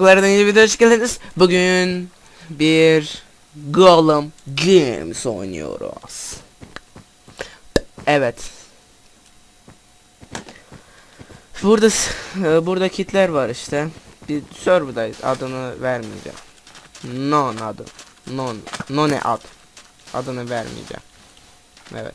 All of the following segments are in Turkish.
Arkadaşlar, yeni video hoş geldiniz. Bugün bir Golem Games oynuyoruz. Evet. Burada e, burada kitler var işte. Bir serverdayız. Adını vermeyeceğim. Non adı. Non. None ad. Adını vermeyeceğim. Evet.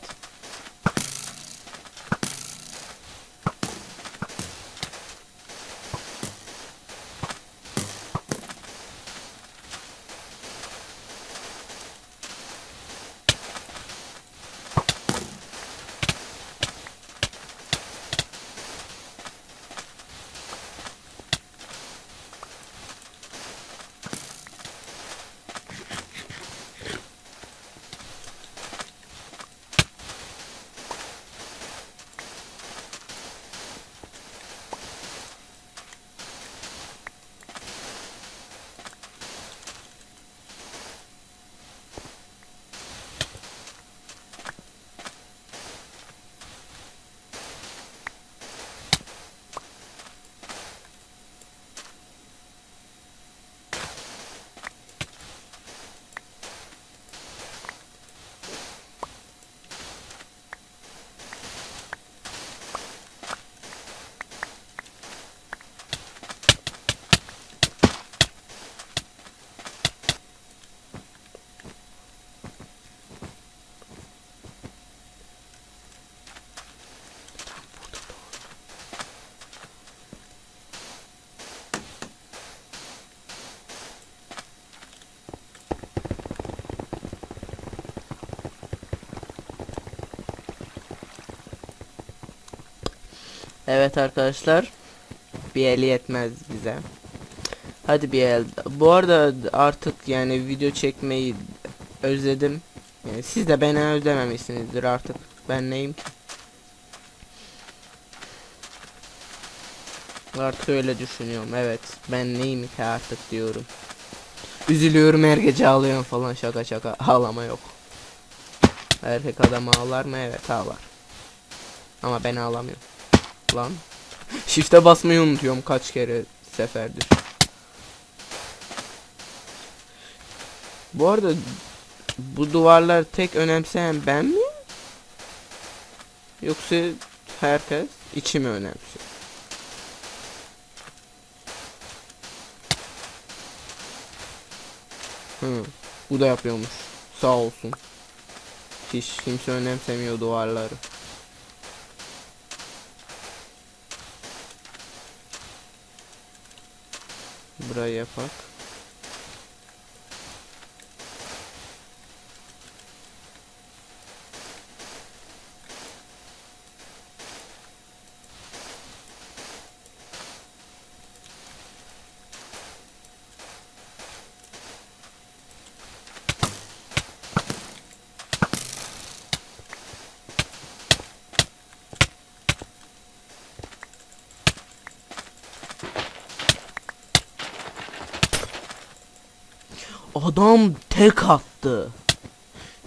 Evet arkadaşlar. Bir el yetmez bize. Hadi bir el. Bu arada artık yani video çekmeyi özledim. Yani siz de beni özlememişsinizdir artık. Ben neyim ki? Artık öyle düşünüyorum. Evet. Ben neyim ki artık diyorum. Üzülüyorum her gece ağlıyorum falan şaka şaka. Ağlama yok. Erkek adam ağlar mı? Evet ağlar. Ama ben ağlamıyorum. Lan. Shift'e basmayı unutuyorum kaç kere seferdir. Bu arada bu duvarlar tek önemseyen ben mi? Yoksa herkes içi mi önemsiyor? Hı, bu da yapıyormuş. Sağ olsun. Hiç kimse önemsemiyor duvarları. Burayı yapak. Adam tek attı.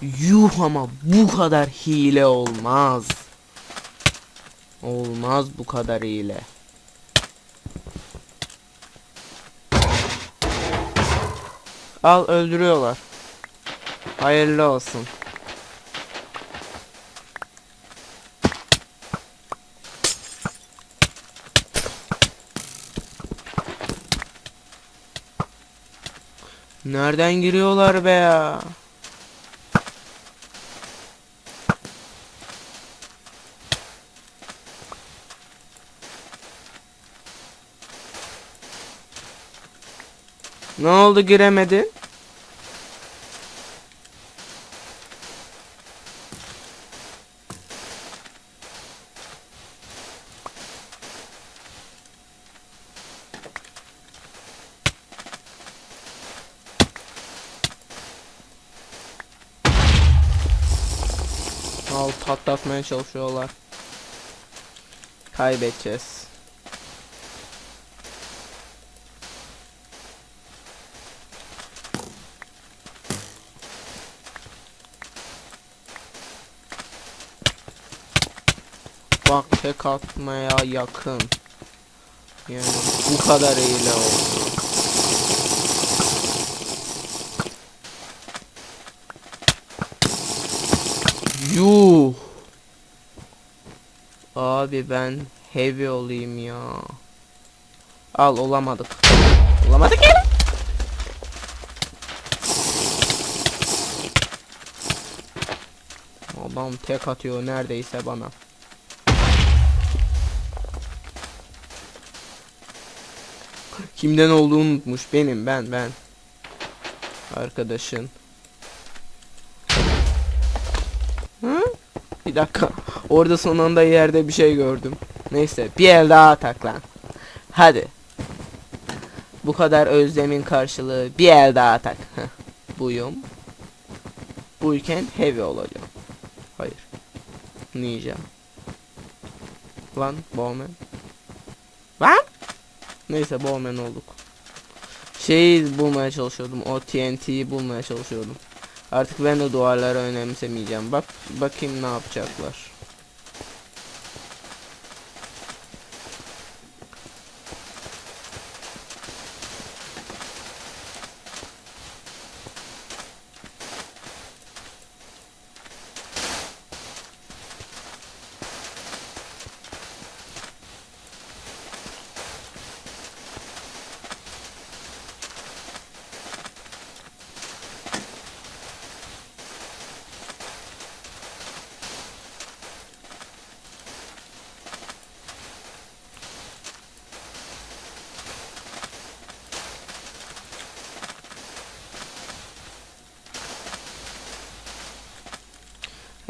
Yuh ama bu kadar hile olmaz. Olmaz bu kadar hile. Al öldürüyorlar. Hayırlı olsun. Nereden giriyorlar be ya? Ne oldu giremedin? Al patlatmaya çalışıyorlar. Kaybedeceğiz. Bak tek atmaya yakın. Yani bu kadar hile oldu. Abi ben heavy olayım ya. Al olamadık. Olamadık ya. Adam tek atıyor neredeyse bana. Kimden olduğunu unutmuş. Benim ben ben. Arkadaşın. Hı? Bir dakika. Orada son anda yerde bir şey gördüm. Neyse bir el daha atak lan. Hadi. Bu kadar özlemin karşılığı bir el daha atak. Buyum. Buyken heavy olacağım. Hayır. Ninja. Lan Bowman. Lan. Neyse Bowman olduk. Şeyi bulmaya çalışıyordum. O TNT'yi bulmaya çalışıyordum. Artık ben de duvarları önemsemeyeceğim. Bak bakayım ne yapacaklar.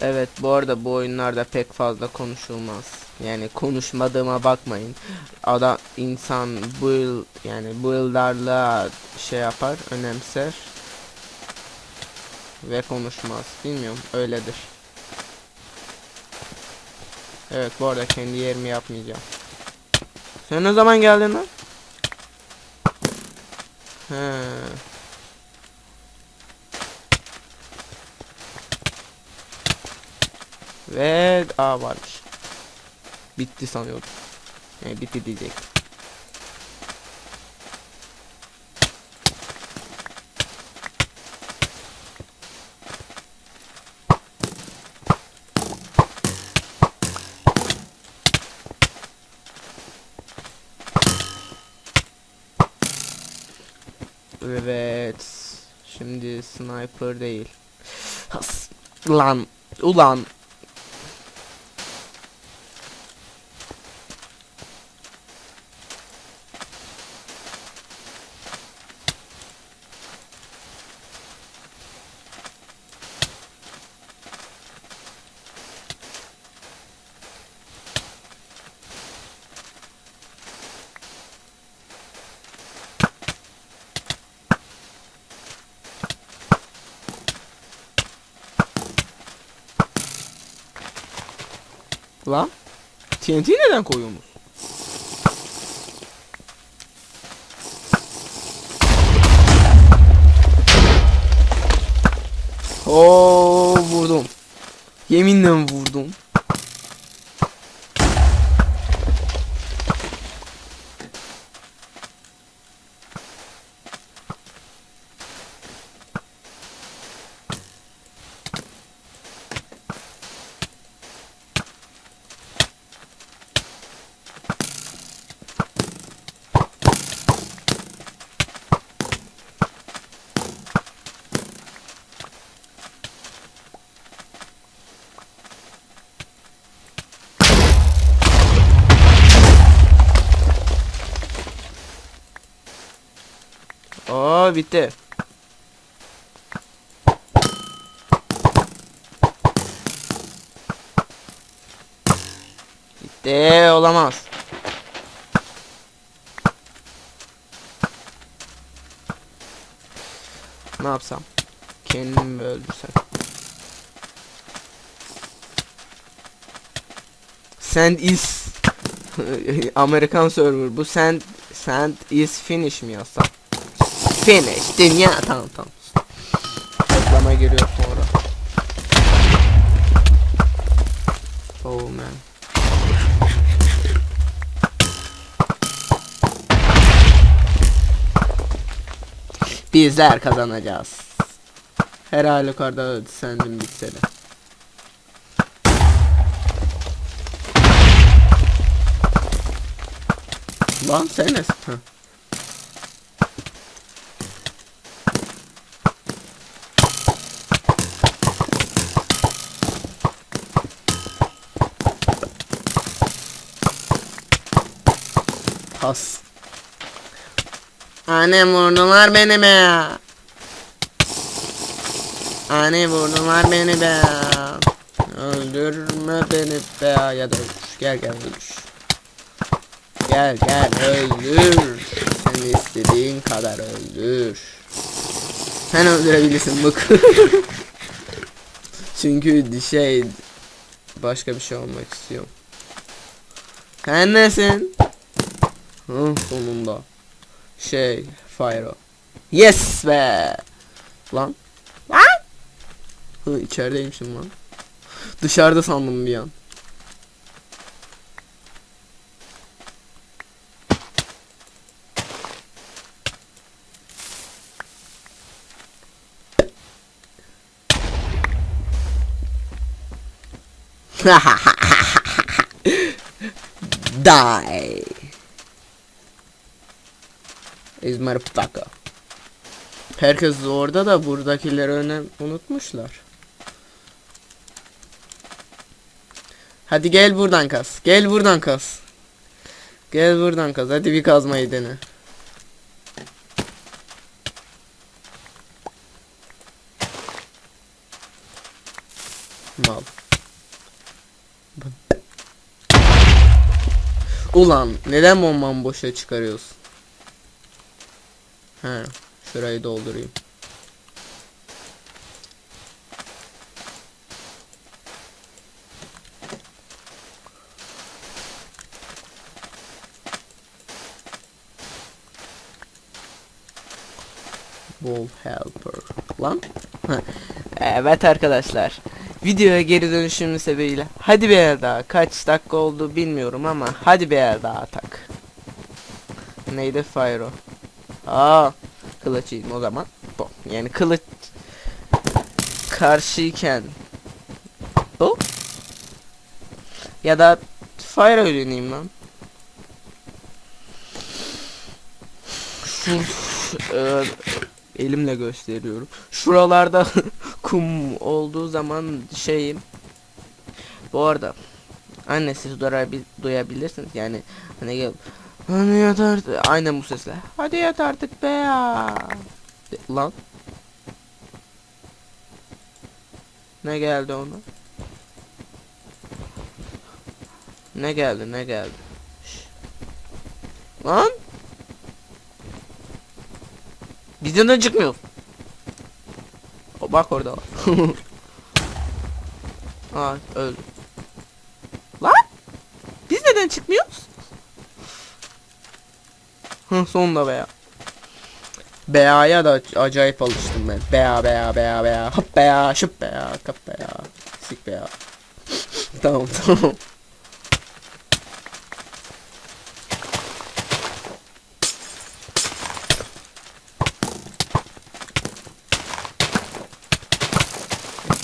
Evet bu arada bu oyunlarda pek fazla konuşulmaz. Yani konuşmadığıma bakmayın. Adam insan build yani build'larla şey yapar, önemser ve konuşmaz. Bilmiyorum öyledir. Evet bu arada kendi yerimi yapmayacağım. Sen ne zaman geldin lan? He. Ve A varmış. Bitti sanıyordum. Yani bitti diyecek. Evet. Şimdi sniper değil. Has. Lan. Ulan. Lan. TNT neden koyuyorsunuz? Oo vurdum. Yeminle vurdum. Oo bitti. Bitti olamaz. Ne yapsam? Kendimi mi öldürsem? Send is Amerikan server bu send send is finish mi yazsam? Finish dünya tamam tamam. Reklama giriyor sonra. Oh man. Bizler kazanacağız. Her halükarda sendim bitse de. Lan sen nesin? Ha. Has. Annem vurdular beni be. Anne vurdular beni be. Öldürme beni be ya da öldür. Gel gel öldür. Gel gel öldür. Sen istediğin kadar öldür. Sen öldürebilirsin bak. Çünkü şey başka bir şey olmak istiyorum. Sen nesin? Hı, sonunda. Şey, Fyro. Yes be. Lan. Lan. Hı, içerideymişim lan. Dışarıda sandım bir an. Die. Is motherfucker. Herkes orada da buradakileri öne unutmuşlar. Hadi gel buradan kaz. Gel buradan kaz. Gel buradan kaz. Hadi bir kazmayı dene. Mal. Ulan neden bombamı boşa çıkarıyorsun? He, şurayı doldurayım. Ball helper. Lan? Evet arkadaşlar. Videoya geri dönüşümün sebebiyle hadi bir yer daha kaç dakika oldu bilmiyorum ama hadi bir yer daha tak. Neydi Fyro? Aa, kılıçıyım o zaman. Bu. Yani kılıç karşıyken bu ya da Fire öğreneyim lan. Şu e, elimle gösteriyorum. Şuralarda kum olduğu zaman şeyim. Bu arada anne durabil, duyabilirsiniz yani hani Hani yat artık. Aynen bu sesle. Hadi yat artık be ya. Lan. Ne geldi ona? Ne geldi ne geldi? Lan. Biz neden çıkmıyor? O bak orada var. Aa öldü. Lan. Biz neden çıkmıyoruz? Hı sonunda be ya. Bea'ya da acayip alıştım ben. Bea bea bea bea. Hop bea şıp bea kap bea. Sik bea. tamam tamam.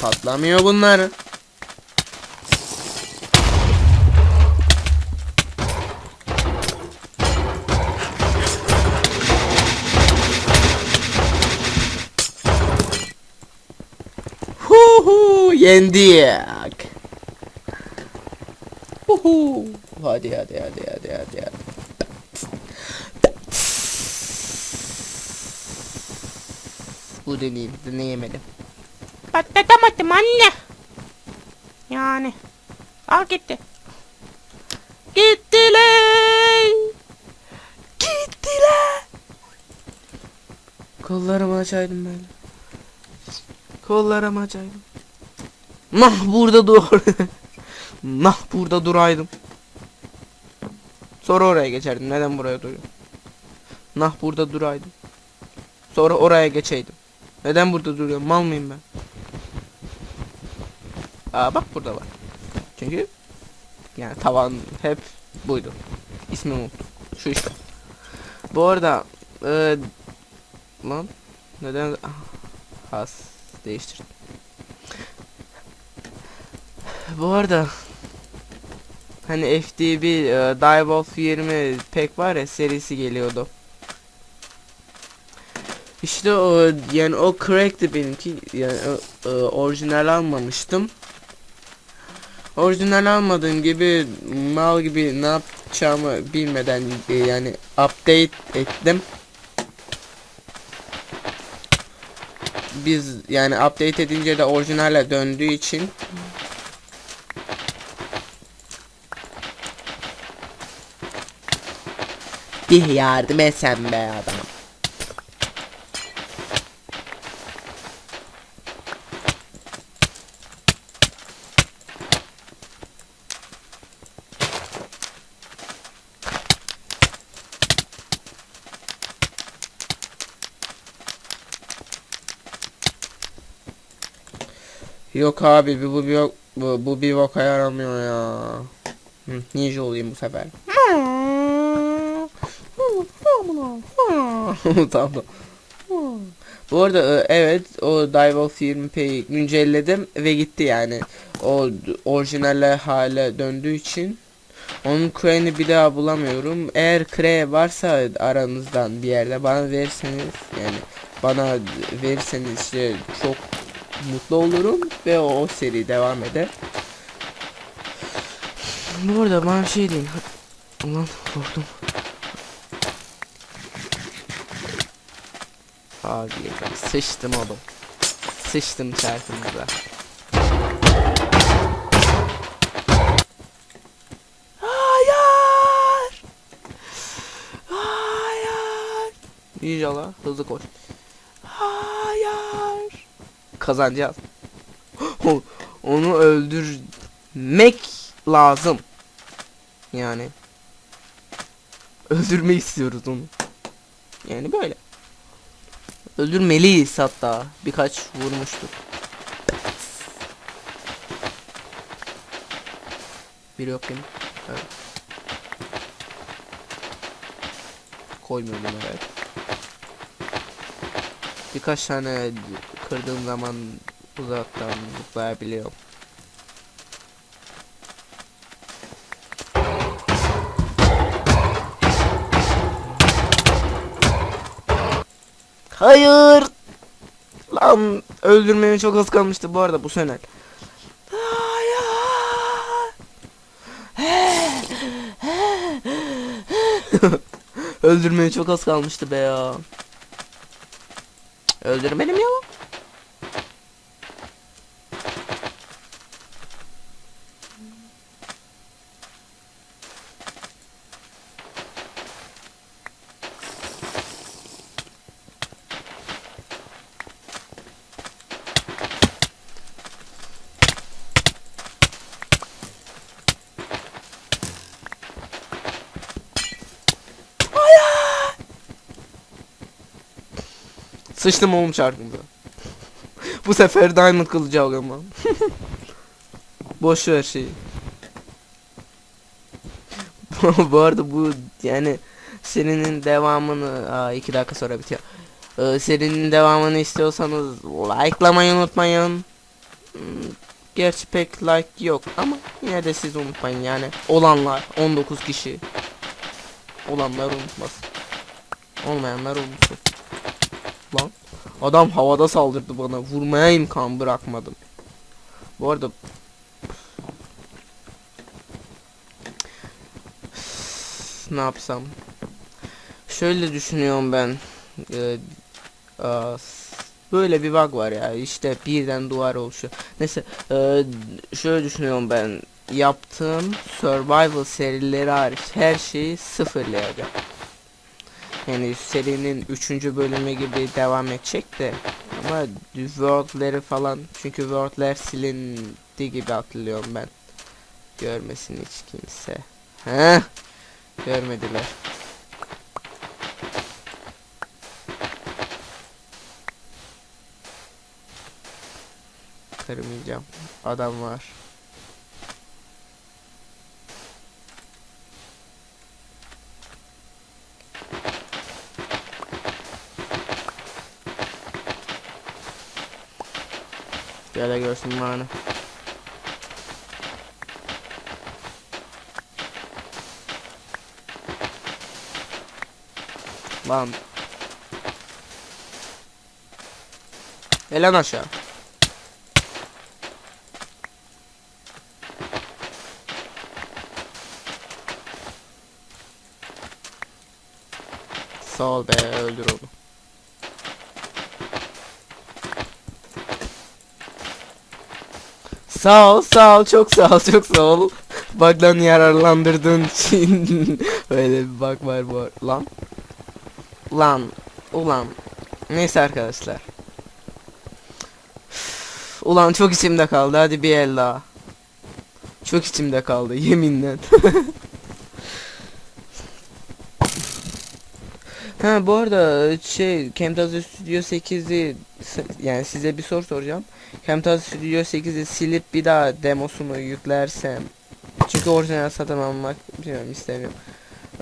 Patlamıyor bunlar. Yendik. Huhu. Hadi hadi hadi hadi hadi hadi. Bu deneyim, deneyemedim. Patlatamadım anne. Yani. Al gitti. Gittiler. Gittiler. Kollarımı açaydım ben. Kollarımı açaydım. Nah burada dur. nah burada duraydım. Sonra oraya geçerdim. Neden buraya duruyorum? Nah burada duraydım. Sonra oraya geçeydim. Neden burada duruyorum? Mal mıyım ben? Aa bak burada var. Çünkü yani tavan hep buydu. İsmimi unuttum. Şu işte. Bu arada e, lan neden ah, has değiştirdim. Bu arada Hani FDB e, Direwolf 20 pek var ya serisi geliyordu. İşte o yani o crack'ti benimki yani e, orijinal almamıştım. Orijinal almadığım gibi mal gibi ne yapacağımı bilmeden e, yani update ettim. Biz yani update edince de orijinale döndüğü için bir yardım etsen be adam. Yok abi bu bu bu, bu bir boka yaramıyor ya. Hı, ninja olayım bu sefer. tamam. Bu arada e, evet o Divewolf 20p'yi güncelledim ve gitti yani. O orijinale hale döndüğü için onun crane'i bir daha bulamıyorum. Eğer crane varsa aranızdan bir yerde bana verirseniz yani bana verirseniz işte çok mutlu olurum ve o, o seri devam eder. Bu arada bana bir şey deyin. Ulan korktum. Abi sıçtım oğlum. Sıçtım çarkımıza. Hayır. Hayır. İnşallah hızlı koş. Hayır. Kazanacağız. Onu öldürmek lazım. Yani öldürmeyi istiyoruz onu. Yani böyle. Öldürmeliyiz hatta. Birkaç vurmuştuk. Biri yok benim. Evet. Koymuyordum evet. Birkaç tane kırdığım zaman uzaktan zıplayabiliyorum. Hayır. Lan öldürmeye çok az kalmıştı bu arada bu. Hayır. Öldürmeye çok az kalmıştı be ya. Öldürmedim ya. Sıçtım oğlum çarkımda. Bu sefer diamond kılıcı alıyorum ben. Boş ver şeyi. bu arada bu yani serinin devamını aa, iki dakika sonra bitiyor. Ee, serinin devamını istiyorsanız likelamayı unutmayın. Hmm, Gerçi pek like yok ama yine de siz unutmayın yani. Olanlar 19 kişi. Olanlar unutmasın. Olmayanlar Lan. Adam havada saldırdı bana. Vurmaya imkan bırakmadım. Bu arada ne yapsam? Şöyle düşünüyorum ben. Ee, s- böyle bir bug var ya. İşte birden duvar oluşuyor. Neyse, ee, şöyle düşünüyorum ben. Yaptığım survival serileri hariç her şeyi sıfırlayacağım. Yani serinin 3. bölümü gibi devam edecek de ama world'leri falan çünkü world'ler silindi gibi hatırlıyorum ben. Görmesin hiç kimse. Heh. Görmediler. Kırmayacağım. Adam var. Şöyle görsün bana. Bam. Elan aşağı. Sağ ol be öldür oğlum. Sağ ol, sağ ol, çok sağ ol, çok sağ ol. Bug'dan yararlandırdığın için öyle bir bug var bu ar- lan. Lan, ulan. Neyse arkadaşlar. Ulan çok içimde kaldı. Hadi bir el daha. Çok içimde kaldı yeminle. ha bu arada şey Camtasia Studio 8'i s- yani size bir soru soracağım. Camtasia Studio 8'i silip bir daha demosunu yüklersem çünkü orijinal satın almak bilmiyorum istemiyorum.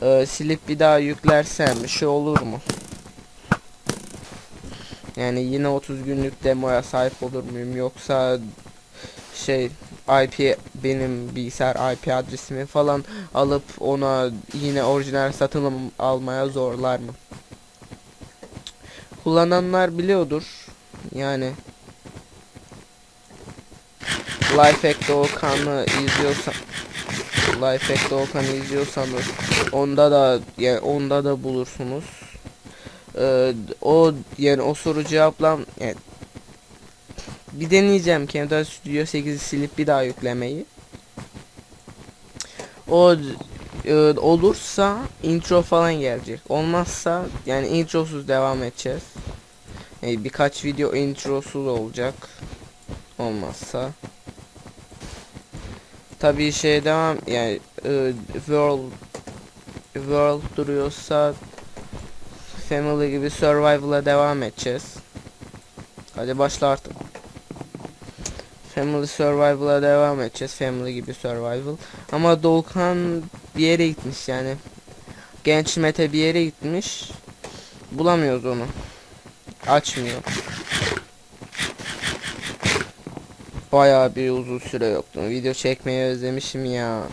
Ee, silip bir daha yüklersem şey olur mu? Yani yine 30 günlük demoya sahip olur muyum yoksa şey IP benim bilgisayar IP adresimi falan alıp ona yine orijinal satın al- almaya zorlar mı? Kullananlar biliyordur. Yani Lifehack Doğukan'ı izliyorsan Lifehack Doğukan'ı izliyorsanız onda da yani onda da bulursunuz. Ee, o yani o soru cevaplam yani bir deneyeceğim Camtasia Studio 8'i silip bir daha yüklemeyi. O e, olursa intro falan gelecek. Olmazsa yani introsuz devam edeceğiz. Yani birkaç video introsuz olacak. Olmazsa. Tabii şey devam yani e, world world duruyorsa family gibi survival'a devam edeceğiz. Hadi başla artık. Family Survival'a devam edeceğiz. Family gibi survival. Ama Doğukan bir yere gitmiş yani. Genç Mete bir yere gitmiş. Bulamıyoruz onu. Açmıyor. Bayağı bir uzun süre yoktu. Video çekmeyi özlemişim ya.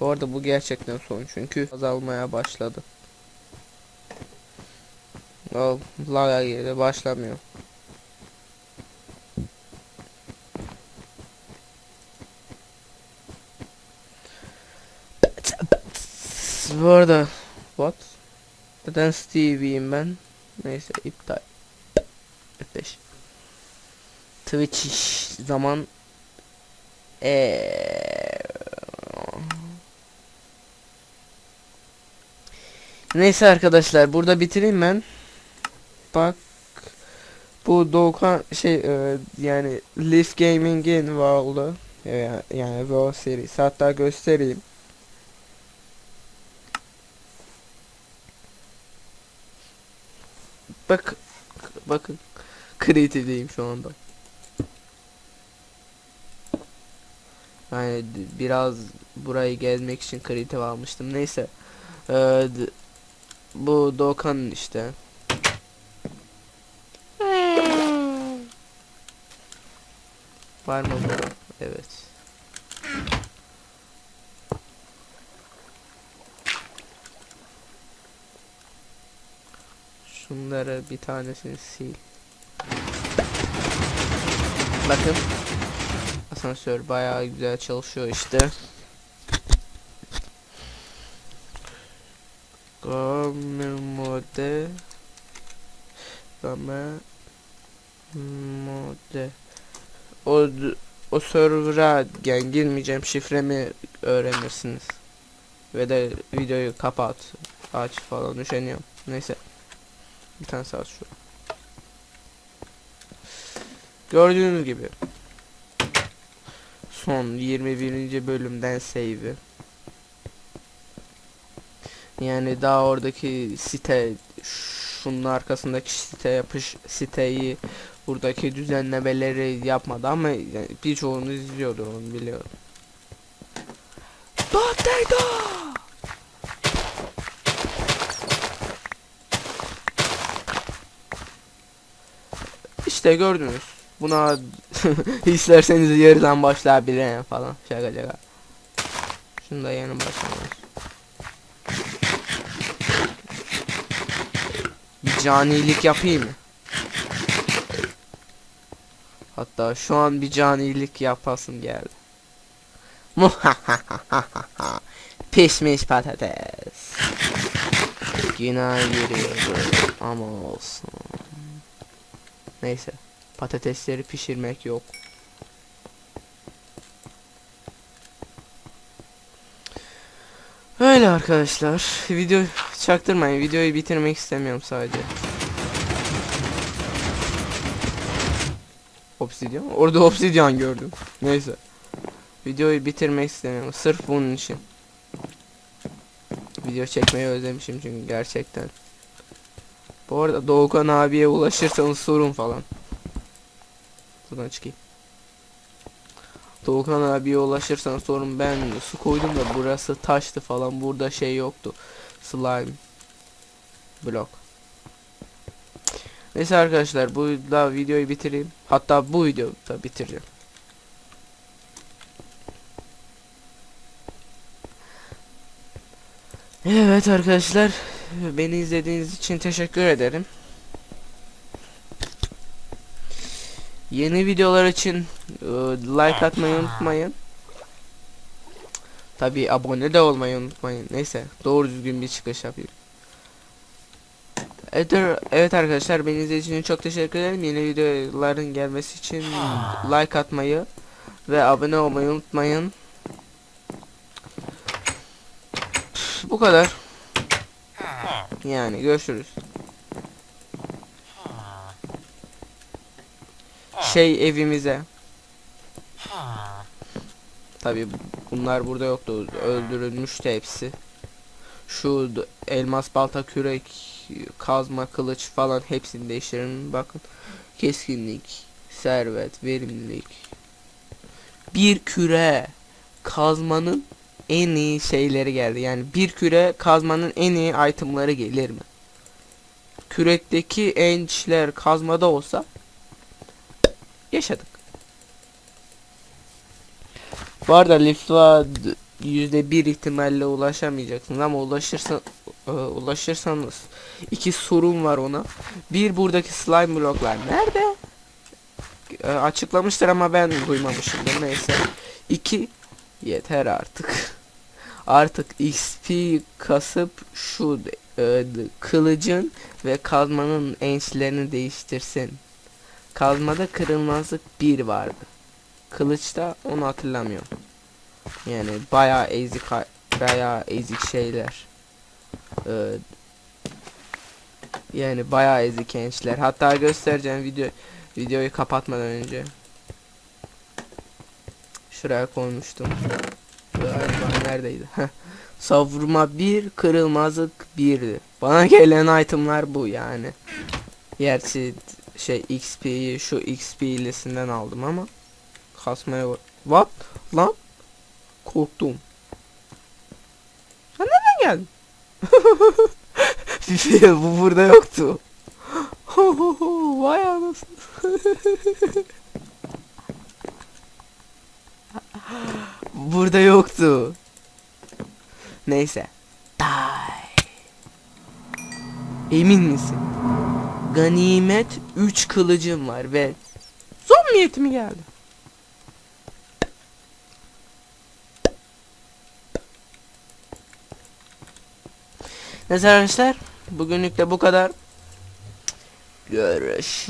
Bu arada bu gerçekten son çünkü azalmaya başladı. Laga girdi başlamıyor. Bu arada what? Neden Stevie'yim ben? Neyse iptal. F5. Twitch zaman Eee Neyse arkadaşlar burada bitireyim ben. Bak bu Doğukan şey e, yani Leaf Gaming'in varlığı yani, yani World Series hatta göstereyim. Bak bakın kreatifdeyim şu anda. Yani biraz burayı gezmek için kreatif almıştım. Neyse. Ee, bu Doğukan'ın işte. Var mı bu? Evet. Şunları bir tanesini sil. Bakın. Asansör bayağı güzel çalışıyor işte. Mode Gamer mode O o server'a yani girmeyeceğim şifremi öğrenirsiniz. Ve de videoyu kapat, aç falan üşeniyorum. Neyse. Bir tane saat şu. Gördüğünüz gibi. Son 21. bölümden save'i. Yani daha oradaki site şunun arkasındaki site yapış siteyi buradaki düzenlemeleri yapmadı ama yani birçoğunu izliyordur onu biliyorum. Potato! İşte gördünüz. Buna isterseniz yarıdan başlayabilirim falan. Şaka şaka. Şunu da yeni başlamış. canilik yapayım mı? Hatta şu an bir canilik yapasım geldi. Pişmiş patates. Günah giriyordu ama olsun. Neyse. Patatesleri pişirmek yok. Öyle arkadaşlar. Video çaktırmayın. Videoyu bitirmek istemiyorum sadece. Obsidyan. Orada obsidyan gördüm. Neyse. Videoyu bitirmek istemiyorum. Sırf bunun için. Video çekmeyi özlemişim çünkü gerçekten. Bu arada Doğukan abiye ulaşırsanız sorun falan. Buradan çıkayım. Doğukan abiye ulaşırsan sorun ben su koydum da burası taştı falan burada şey yoktu. Slime. Blok. Neyse arkadaşlar bu da videoyu bitireyim. Hatta bu videoyu da bitireceğim. Evet arkadaşlar beni izlediğiniz için teşekkür ederim. Yeni videolar için e, like atmayı unutmayın. Tabi abone de olmayı unutmayın. Neyse doğru düzgün bir çıkış yapayım. Evet, evet arkadaşlar beni izlediğiniz için çok teşekkür ederim. Yeni videoların gelmesi için like atmayı ve abone olmayı unutmayın. Bu kadar. Yani görüşürüz. Şey evimize. Tabi bunlar burada yoktu. Öldürülmüştü hepsi. Şu elmas balta kürek kazma kılıç falan hepsini değiştirin. Bakın. Keskinlik, servet, verimlilik. Bir küre kazmanın en iyi şeyleri geldi. Yani bir küre kazmanın en iyi itemları gelir mi? Kürekteki ençler kazmada olsa yaşadık. Bu arada Lifla yüzde bir ihtimalle ulaşamayacaksınız ama ulaşırsan e, ulaşırsanız iki sorun var ona. Bir buradaki slime bloklar nerede? E, açıklamıştır ama ben duymamışımdır neyse. İki yeter artık. Artık XP kasıp şu e, kılıcın ve kazmanın ençlerini değiştirsin. Kazmada kırılmazlık bir vardı. Kılıçta onu hatırlamıyorum. Yani bayağı ezik bayağı ezik şeyler. Ee, yani bayağı ezik ençler. Hatta göstereceğim video videoyu kapatmadan önce. Şuraya koymuştum. Neredeydi? Savurma 1, kırılmazlık 1'di. Bana gelen itemlar bu yani. Gerçi şey XP'yi şu XP ilesinden aldım ama kasmaya var. What? Lan? Korktum. Sen nereden geldin? bu burada yoktu. Vay anasını. burada yoktu. Neyse. Die. Emin misin? Ganimet 3 kılıcım var ve son niyetimi geldi. Neyse arkadaşlar bugünlük de bu kadar. Görüşürüz.